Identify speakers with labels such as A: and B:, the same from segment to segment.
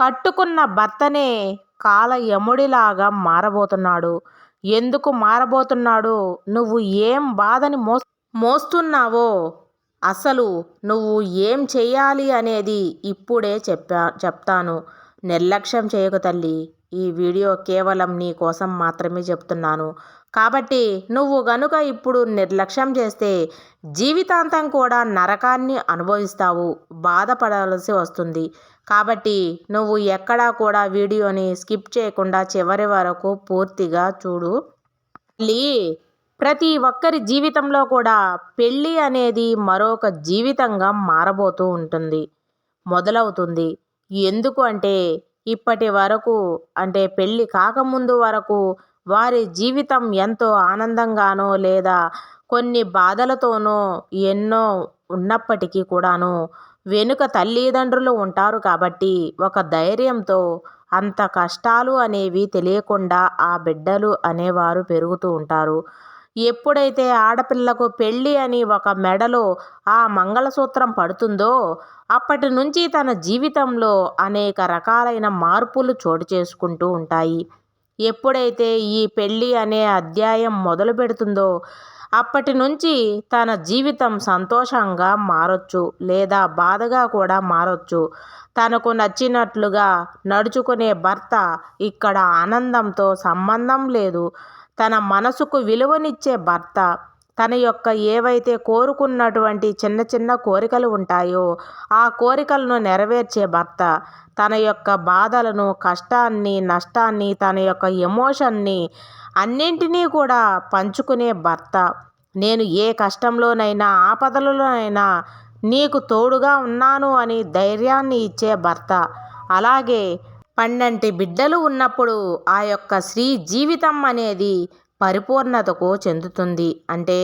A: కట్టుకున్న భర్తనే కాల యముడిలాగా మారబోతున్నాడు. ఎందుకు మారబోతున్నాడు? నువ్వు ఏం బాధని మో మోస్తున్నావో? అసలు నువ్వు ఏం చేయాలి అనేది ఇప్పుడే చెప్పా చెప్తాను. నిర్లక్ష్యం చేయకు తల్లి. ఈ వీడియో కేవలం నీ కోసం మాత్రమే చెప్తున్నాను. కాబట్టి నువ్వు గనుక ఇప్పుడు నిర్లక్ష్యం చేస్తే జీవితాంతం కూడా నరకాన్ని అనుభవిస్తావు బాధపడాల్సి వస్తుంది. కాబట్టి నువ్వు ఎక్కడా కూడా వీడియోని స్కిప్ చేయకుండా చివరి వరకు పూర్తిగా చూడు. తల్లి ప్రతి ఒక్కరి జీవితంలో కూడా పెళ్ళి అనేది మరొక జీవితంగా మారబోతూ ఉంటుంది మొదలవుతుంది. ఎందుకు అంటే ఇప్పటి వరకు అంటే పెళ్ళి కాకముందు వరకు వారి జీవితం ఎంతో ఆనందంగానో లేదా కొన్ని బాధలతోనో ఎన్నో ఉన్నప్పటికీ కూడాను వెనుక తల్లిదండ్రులు ఉంటారు కాబట్టి ఒక ధైర్యంతో అంత కష్టాలు అనేవి తెలియకుండా ఆ బిడ్డలు అనేవారు పెరుగుతూ ఉంటారు. ఎప్పుడైతే ఆడపిల్లకు పెళ్ళి అని ఒక మెడలో ఆ మంగళసూత్రం పడుతుందో అప్పటి నుంచి తన జీవితంలో అనేక రకాలైన మార్పులు చోటు చేసుకుంటూ ఉంటాయి. ఎప్పుడైతే ఈ పెళ్ళి అనే అధ్యాయం మొదలు పెడుతుందో అప్పటి నుంచి తన జీవితం సంతోషంగా మారొచ్చు లేదా బాధగా కూడా మారొచ్చు. తనకు నచ్చినట్లుగా నడుచుకునే భర్త ఇక్కడ ఆనందంతో సంబంధం లేదు. తన మనసుకు విలువనిచ్చే భర్త తన యొక్క ఏవైతే కోరుకున్నటువంటి చిన్న చిన్న కోరికలు ఉంటాయో ఆ కోరికలను నెరవేర్చే భర్త తన యొక్క బాధలను కష్టాన్ని నష్టాన్ని తన యొక్క ఎమోషన్ని అన్నింటినీ కూడా పంచుకునే భర్త. నేను ఏ కష్టంలోనైనా ఆపదలలోనైనా నీకు తోడుగా ఉన్నాను అని ధైర్యాన్ని ఇచ్చే భర్త. అలాగే పన్నెంటి బిడ్డలు ఉన్నప్పుడు ఆ యొక్క స్త్రీ జీవితం అనేది పరిపూర్ణతకు చెందుతుంది. అంటే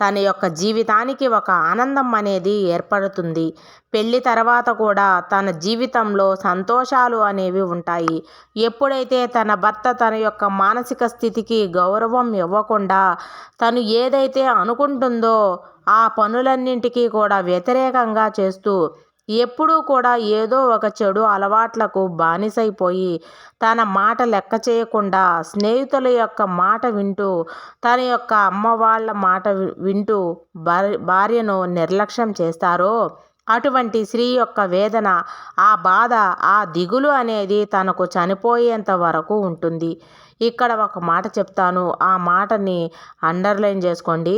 A: తన యొక్క జీవితానికి ఒక ఆనందం అనేది ఏర్పడుతుంది. పెళ్ళి తర్వాత కూడా తన జీవితంలో సంతోషాలు అనేవి ఉంటాయి. ఎప్పుడైతే తన భర్త తన యొక్క మానసిక స్థితికి గౌరవం ఇవ్వకుండా తను ఏదైతే అనుకుంటుందో ఆ పనులన్నింటికీ కూడా వ్యతిరేకంగా చేస్తూ ఎప్పుడూ కూడా ఏదో ఒక చెడు అలవాట్లకు బానిసైపోయి తన మాట లెక్క చేయకుండా స్నేహితుల యొక్క మాట వింటూ తన యొక్క అమ్మ వాళ్ళ మాట వింటూ భార్యను నిర్లక్ష్యం చేస్తారో అటువంటి స్త్రీ యొక్క వేదన ఆ బాధ ఆ దిగులు అనేది తనకు చనిపోయేంత వరకు ఉంటుంది. ఇక్కడ ఒక మాట చెప్తాను. ఆ మాటని అండర్లైన్ చేసుకోండి.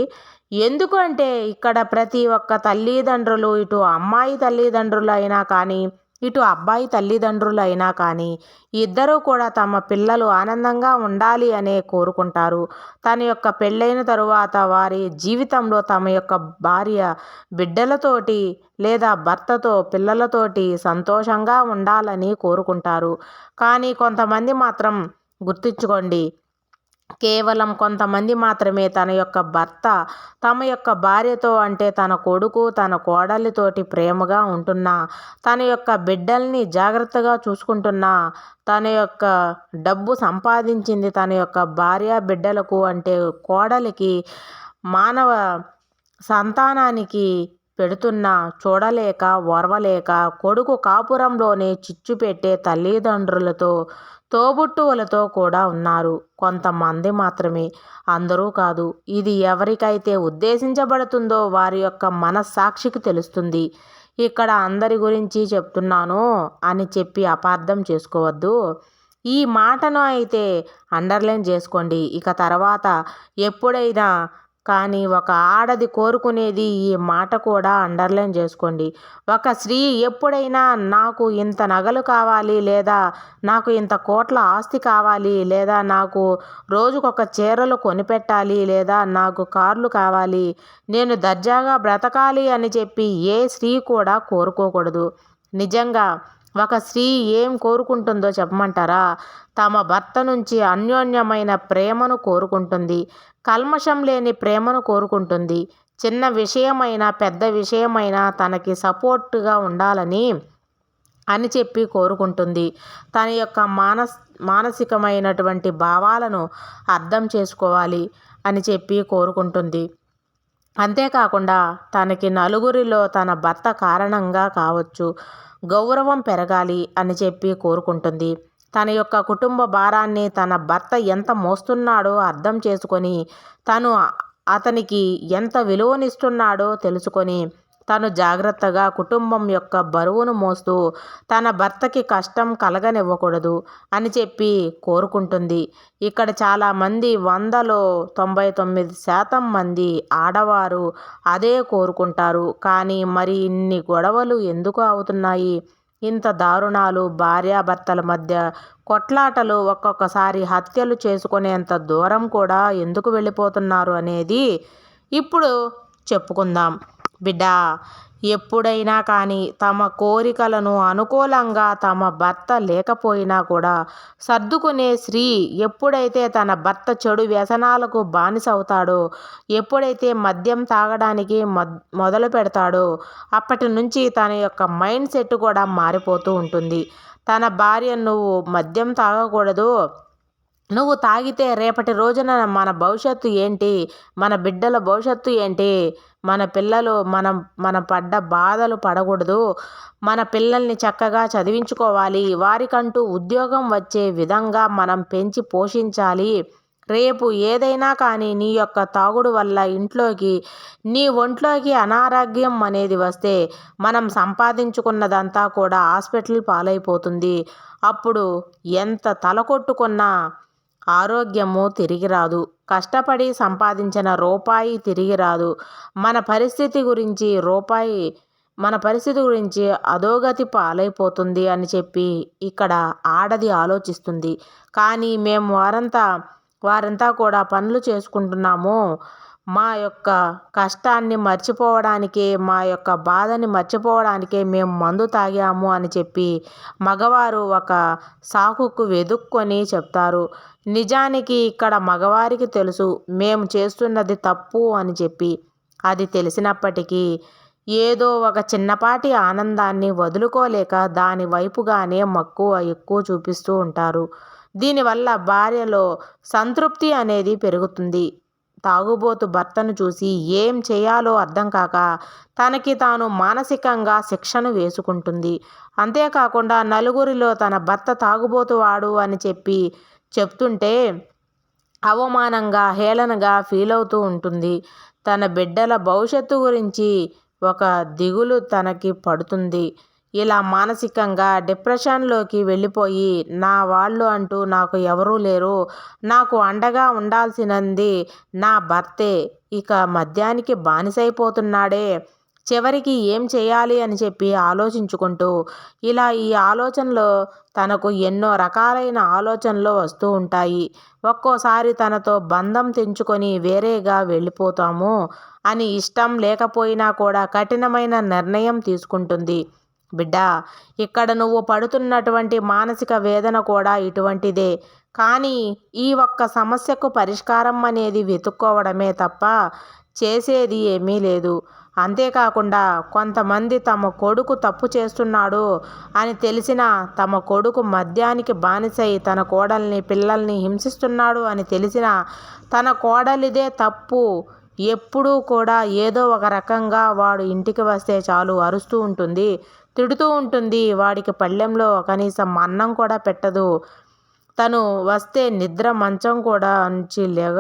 A: ఎందుకు అంటే ఇక్కడ ప్రతి ఒక్క తల్లిదండ్రులు ఇటు అమ్మాయి తల్లిదండ్రులు అయినా కానీ ఇటు అబ్బాయి తల్లిదండ్రులు అయినా కానీ ఇద్దరూ కూడా తమ పిల్లలు ఆనందంగా ఉండాలి అనే కోరుకుంటారు. తన యొక్క పెళ్ళైన తరువాత వారి జీవితంలో తమ యొక్క భార్య బిడ్డలతోటి లేదా భర్తతో పిల్లలతోటి సంతోషంగా ఉండాలని కోరుకుంటారు. కానీ కొంతమంది మాత్రం గుర్తించుకోండి కేవలం కొంతమంది మాత్రమే తన యొక్క భర్త తమ యొక్క భార్యతో అంటే తన కొడుకు తన కోడలితోటి ప్రేమగా ఉంటున్నా తన యొక్క బిడ్డల్ని జాగ్రత్తగా చూసుకుంటున్నా తన యొక్క డబ్బు సంపాదించింది తన యొక్క భార్య బిడ్డలకు అంటే కోడలికి మానవ సంతానానికి పెడుతున్నా చూడలేక ఓర్వలేక కొడుకు కాపురంలోనే చిచ్చు పెట్టే తల్లిదండ్రులతో తోబుట్టువులతో కూడా ఉన్నారు. కొంతమంది మాత్రమే. అందరూ కాదు. ఇది ఎవరికైతే ఉద్దేశించబడుతుందో వారి యొక్క మనస్సాక్షికి తెలుస్తుంది. ఇక్కడ అందరి గురించి చెప్తున్నాను అని చెప్పి అపార్థం చేసుకోవద్దు. ఈ మాటను అయితే అండర్లైన్ చేసుకోండి. ఇక తర్వాత ఎప్పుడైనా కానీ ఒక ఆడది కోరుకునేది ఈ మాట కూడా అండర్లైన్ చేసుకోండి. ఒక స్త్రీ ఎప్పుడైనా నాకు ఇంత నగలు కావాలి లేదా నాకు ఇంత కోట్ల ఆస్తి కావాలి లేదా నాకు రోజుకొక చీరలు కొనిపెట్టాలి లేదా నాకు కార్లు కావాలి నేను దర్జాగా బ్రతకాలి అని చెప్పి ఏ స్త్రీ కూడా కోరుకోకూడదు. నిజంగా ఒక స్త్రీ ఏం కోరుకుంటుందో చెప్పమంటారా? తమ భర్త నుంచి అన్యోన్యమైన ప్రేమను కోరుకుంటుంది. కల్మషం లేని ప్రేమను కోరుకుంటుంది. చిన్న విషయమైనా పెద్ద విషయమైనా తనకి సపోర్ట్గా ఉండాలని అని చెప్పి కోరుకుంటుంది. తన యొక్క మానస్ మానసికమైనటువంటి భావాలను అర్థం చేసుకోవాలి అని చెప్పి కోరుకుంటుంది. అంతేకాకుండా తనకి నలుగురిలో తన భర్త కారణంగా కావచ్చు. గౌరవం పెరగాలి అని చెప్పి కోరుకుంటుంది. తన యొక్క కుటుంబ భారాన్ని తన భర్త ఎంత మోస్తున్నాడో అర్థం చేసుకొని తను అతనికి ఎంత విలువనిస్తున్నాడో తెలుసుకొని తను జాగ్రత్తగా కుటుంబం యొక్క బరువును మోస్తూ తన భర్తకి కష్టం కలగనివ్వకూడదు అని చెప్పి కోరుకుంటుంది. ఇక్కడ చాలామంది వందలో తొంభై తొమ్మిది శాతం మంది ఆడవారు అదే కోరుకుంటారు. కానీ మరి ఇన్ని గొడవలు ఎందుకు అవుతున్నాయి? ఇంత దారుణాలు భార్యాభర్తల మధ్య కొట్లాటలు ఒక్కొక్కసారి హత్యలు చేసుకునేంత దూరం కూడా ఎందుకు వెళ్ళిపోతున్నారు అనేది ఇప్పుడు చెప్పుకుందాం. బిడ్డ ఎప్పుడైనా కానీ తమ కోరికలను అనుకూలంగా తమ భర్త లేకపోయినా కూడా సర్దుకునే స్త్రీ ఎప్పుడైతే తన భర్త చెడు వ్యసనాలకు బానిసవుతాడో ఎప్పుడైతే మద్యం తాగడానికి మొదలు పెడతాడో అప్పటి నుంచి తన యొక్క మైండ్ సెట్ కూడా మారిపోతూ ఉంటుంది. తన భార్య నువ్వు మద్యం తాగకూడదు నువ్వు తాగితే రేపటి రోజున మన భవిష్యత్తు ఏంటి? మన బిడ్డల భవిష్యత్తు ఏంటి? మన పిల్లలు మనం మన పడ్డ బాధలు పడకూడదు. మన పిల్లల్ని చక్కగా చదివించుకోవాలి. వారికంటూ ఉద్యోగం వచ్చే విధంగా మనం పెంచి పోషించాలి. రేపు ఏదైనా కానీ నీ యొక్క తాగుడు వల్ల ఇంట్లోకి నీ ఒంట్లోకి అనారోగ్యం అనేది వస్తే మనం సంపాదించుకున్నదంతా కూడా హాస్పిటల్ పాలైపోతుంది. అప్పుడు ఎంత తల కొట్టుకున్నా ఆరోగ్యము తిరిగి రాదు కష్టపడి సంపాదించిన రూపాయి తిరిగి రాదు మన పరిస్థితి గురించి రూపాయి మన పరిస్థితి గురించి అధోగతి పాలైపోతుంది అని చెప్పి ఇక్కడ ఆడది ఆలోచిస్తుంది. కానీ మేము వారంతా వారంతా కూడా పనులు చేసుకుంటున్నాము. మా యొక్క కష్టాన్ని మర్చిపోవడానికే మా యొక్క బాధని మర్చిపోవడానికే మేము మందు తాగాము అని చెప్పి మగవారు ఒక సాకుకు వెదుక్కొని చెప్తారు. నిజానికి ఇక్కడ మగవారికి తెలుసు మేము చేస్తున్నది తప్పు అని చెప్పి. అది తెలిసినప్పటికీ ఏదో ఒక చిన్నపాటి ఆనందాన్ని వదులుకోలేక దాని వైపుగానే మక్కువ ఎక్కువ చూపిస్తూ ఉంటారు. దీనివల్ల భార్యలో సంతృప్తి అనేది పెరుగుతుంది. తాగుబోతు భర్తను చూసి ఏం చేయాలో అర్థం కాక తనకి తాను మానసికంగా శిక్షను వేసుకుంటుంది. అంతేకాకుండా నలుగురిలో తన భర్త తాగుబోతువాడు అని చెప్పి చెప్తుంటే అవమానంగా హేళనగా ఫీల్ అవుతూ ఉంటుంది. తన బిడ్డల భవిష్యత్తు గురించి ఒక దిగులు తనకి పడుతుంది. ఇలా మానసికంగా డిప్రెషన్లోకి వెళ్ళిపోయి నా వాళ్ళు అంటూ నాకు ఎవరూ లేరు. నాకు అండగా ఉండాల్సినది నా భర్తే. ఇక మద్యానికి బానిసైపోతున్నాడే. చివరికి ఏం చేయాలి అని చెప్పి ఆలోచించుకుంటూ ఇలా ఈ ఆలోచనలో తనకు ఎన్నో రకాలైన ఆలోచనలు వస్తూ ఉంటాయి. ఒక్కోసారి తనతో బంధం తెంచుకొని వేరేగా వెళ్ళిపోతాము అని ఇష్టం లేకపోయినా కూడా కఠినమైన నిర్ణయం తీసుకుంటుంది. బిడ్డ ఇక్కడ నువ్వు పడుతున్నటువంటి మానసిక వేదన కూడా ఇటువంటిదే. కానీ ఈ ఒక్క సమస్యకు పరిష్కారం అనేది వెతుక్కోవడమే తప్ప చేసేది ఏమీ లేదు. అంతేకాకుండా కొంతమంది తమ కొడుకు తప్పు చేస్తున్నాడు అని తెలిసిన తమ కొడుకు మద్యానికి బానిసై తన కోడల్ని పిల్లల్ని హింసిస్తున్నాడు అని తెలిసిన తన కోడలిదే తప్పు. ఎప్పుడూ కూడా ఏదో ఒక రకంగా వాడు ఇంటికి వస్తే చాలు అరుస్తూ ఉంటుంది. తిడుతూ ఉంటుంది. వాడికి పళ్ళెంలో కనీసం అన్నం కూడా పెట్టదు. తను వస్తే నిద్ర మంచం కూడా నుంచి లేగ